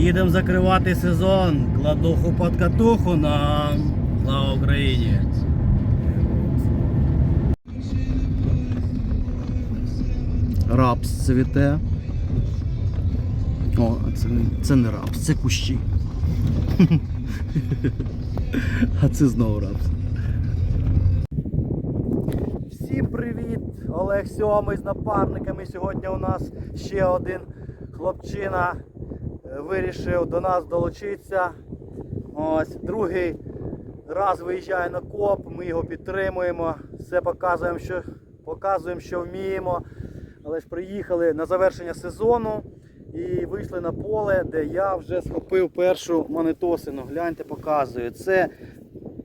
Їдемо закривати сезон. Кладуху під катуху нам. Слава Україні! Рапс цвіте. О, це, це не рапс, це кущі. А це знову рапс. Всім привіт! Олег Сьомий з напарниками. Сьогодні у нас ще один хлопчина вирішив до нас долучитися. Ось другий раз виїжджає на коп, ми його підтримуємо, все показуємо, що, показуємо, що вміємо. Але ж приїхали на завершення сезону і вийшли на поле, де я вже схопив першу монетосину. Гляньте, показую. Це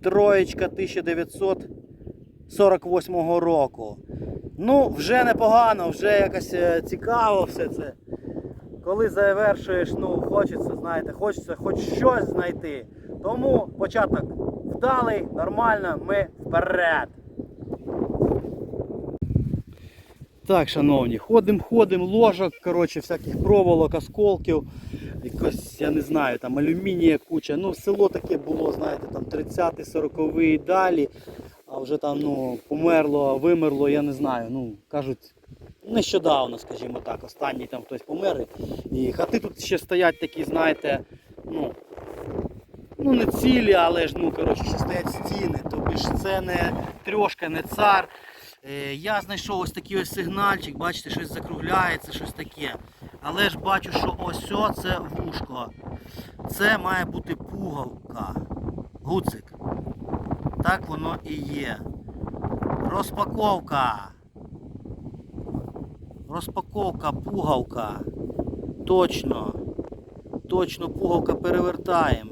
троєчка 1948 року. Ну, вже непогано, вже якось е, цікаво все це. Коли завершуєш, ну, хочеться, знаєте, хочеться хоч щось знайти. Тому початок вдалий, нормально, ми вперед. Так, шановні, ходимо, ходимо, ложок, коротше, всяких проволок, осколків, якось, я не знаю, там алюмінія куча. Ну, село таке було, знаєте, там 30-й, 40-й і далі. А вже там ну, померло, вимерло, я не знаю. Ну, кажуть, нещодавно, скажімо так, останній там хтось помер. І хати тут ще стоять такі, знаєте, ну, ну не цілі, але ж ну, коротше, ще стоять стіни. Тобі ж це не трьошка, не цар. Е, Я знайшов ось такий ось сигнальчик, бачите, щось закругляється, щось таке. Але ж бачу, що ось о це вушко. Це має бути пуговка. Гуцик. Так воно і є. Розпаковка. Розпаковка, пуговка. Точно. Точно пуговка перевертаємо.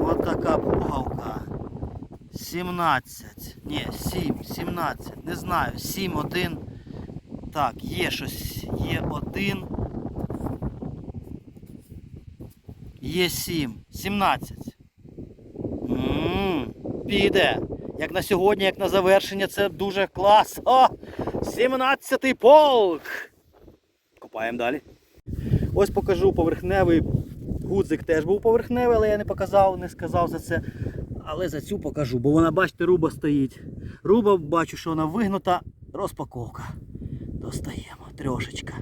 Ось така пуговка. 17. Ні, 7, 17. Не знаю. 7, 1. Так, є щось. Є 1. Є 7. 17. Ммм, піде. Як на сьогодні, як на завершення, це дуже клас. О! 17-й полк. Копаємо далі. Ось покажу поверхневий. Гудзик теж був поверхневий, але я не показав, не сказав за це. Але за цю покажу, бо вона, бачите, руба стоїть. Руба, бачу, що вона вигнута. Розпаковка. Достаємо. Трьошечка.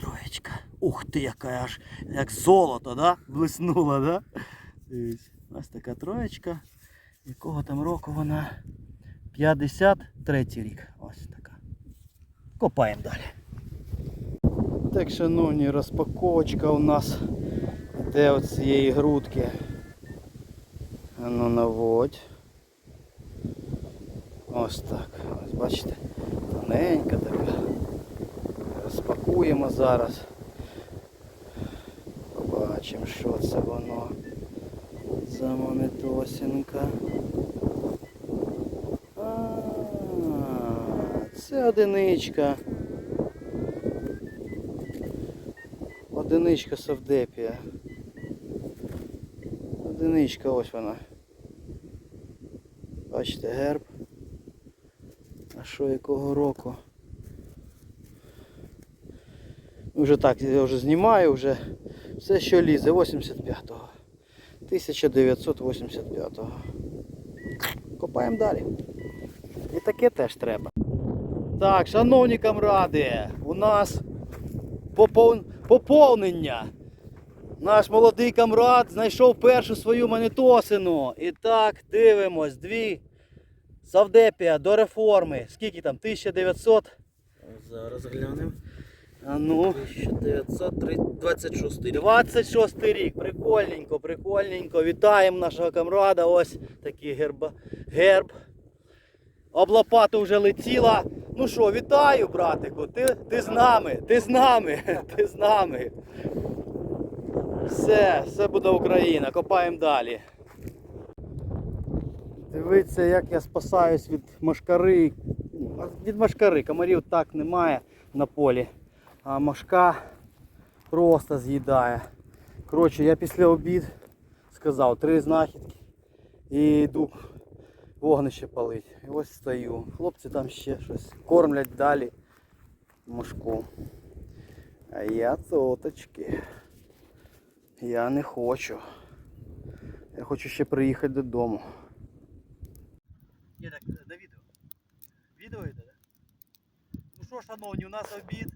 Троєчка. Ух ти, яка аж як золото, да? Блиснула, да? Дивіться. Ось така троєчка. Якого там року вона? 53 рік. Ось така. Копаємо далі. Так, шановні, розпаковочка у нас йде цієї грудки. А ну наводь. Ось так. Ось бачите, тоненька така. Розпакуємо зараз. Побачимо, що це воно за монетосинка. Це одиничка. Одиничка Савдепія. Одиничка ось вона. Бачите, герб. А що якого року? Вже так, я вже знімаю, вже все, що лізе, 85-го. 1985-го. Копаємо далі. І таке теж треба. Так, шановні камради, у нас поповнення. Наш молодий камрад знайшов першу свою монетосину. І так, дивимось, дві Савдепія до реформи. Скільки там? 1900? Зараз глянемо. А ну. 1926 рік. 26 рік. Прикольненько, прикольненько. Вітаємо нашого камрада. Ось такий герб. герб. Облопата вже летіла. Ну що, вітаю, братику. Ти, ти з нами, ти з нами, ти з нами. Все, все буде Україна. Копаємо далі. Дивіться, як я спасаюсь від машкари. Від машкари. Комарів так немає на полі. А машка просто з'їдає. Коротше, я після обід сказав три знахідки і йду вогнище палить. І ось стою. Хлопці там ще щось кормлять далі мошку. А я тоточки. Я не хочу. Я хочу ще приїхати додому. Є так, на відео. Відео йде, так? Ну що, шановні, у нас обід.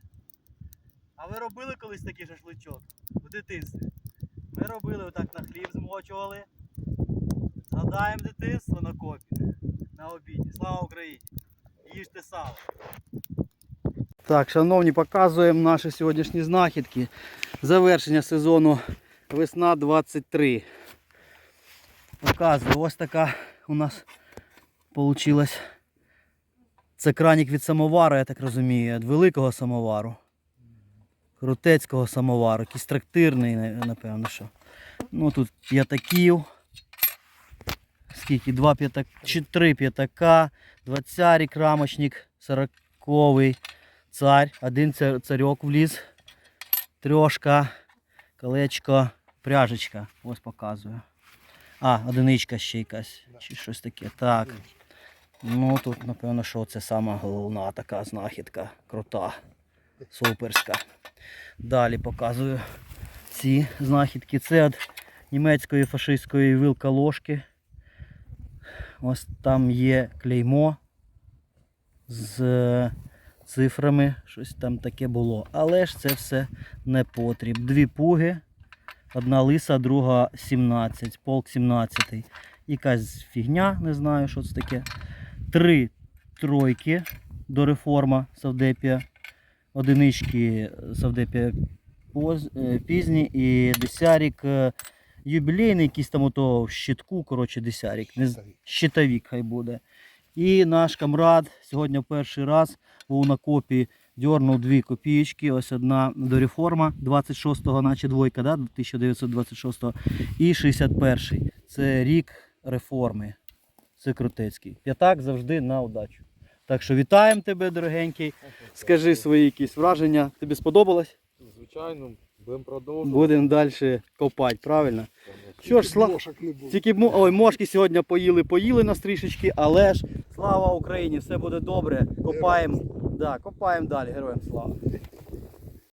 А ви робили колись такий шашличок? В дитинстві? Ми робили отак на хліб змочували. Згадаємо дитинство на копі. На обіді. Слава Україні! Їжте сало. Так, шановні, показуємо наші сьогоднішні знахідки. Завершення сезону весна 23. Показую, ось така у нас вийшла. Це кранік від самовару, я так розумію, від великого самовару. Крутецького самовару, якийсь трактирний, напевно, що. Ну тут п'ятаків. Скільки? Два п'ятак, чи три п'ятака, два царік, рамочник, сороковий, царь, один царьок вліз, трьошка, колечко, пряжечка. Ось показую. А, одиничка ще якась, чи щось таке. Так. Ну тут, напевно, що це сама головна така знахідка. Крута, суперська. Далі показую ці знахідки. Це від німецької фашистської вилка ложки. Ось там є клеймо з е, цифрами, щось там таке було. Але ж це все не потріб. Дві пуги, одна лиса, друга 17, полк 17. Якась фігня, не знаю, що це таке. Три тройки до реформа Савдепія. Одинички Савдепія е, пізні і десярік е, юбілейний, якийсь там ото в щитку, коротше, десярік. Не, щитовік хай буде. І наш камрад сьогодні перший раз був на копі, дьорнув дві копієчки. Ось одна до реформа 26-го, наче двойка, да? 1926-го. І 61-й. Це рік реформи. Це крутецький. П'ятак завжди на удачу. Так що вітаємо тебе, дорогенький. Скажи свої якісь враження. Тобі сподобалось? Звичайно, будемо продовжувати. Будемо далі копати, правильно? Що ж, слава Мошок не було. Тільки мо- ой, мошки сьогодні поїли, поїли нас трішечки, але ж слава Україні, все буде добре. Копаємо. Да, копаємо далі. Героям слава.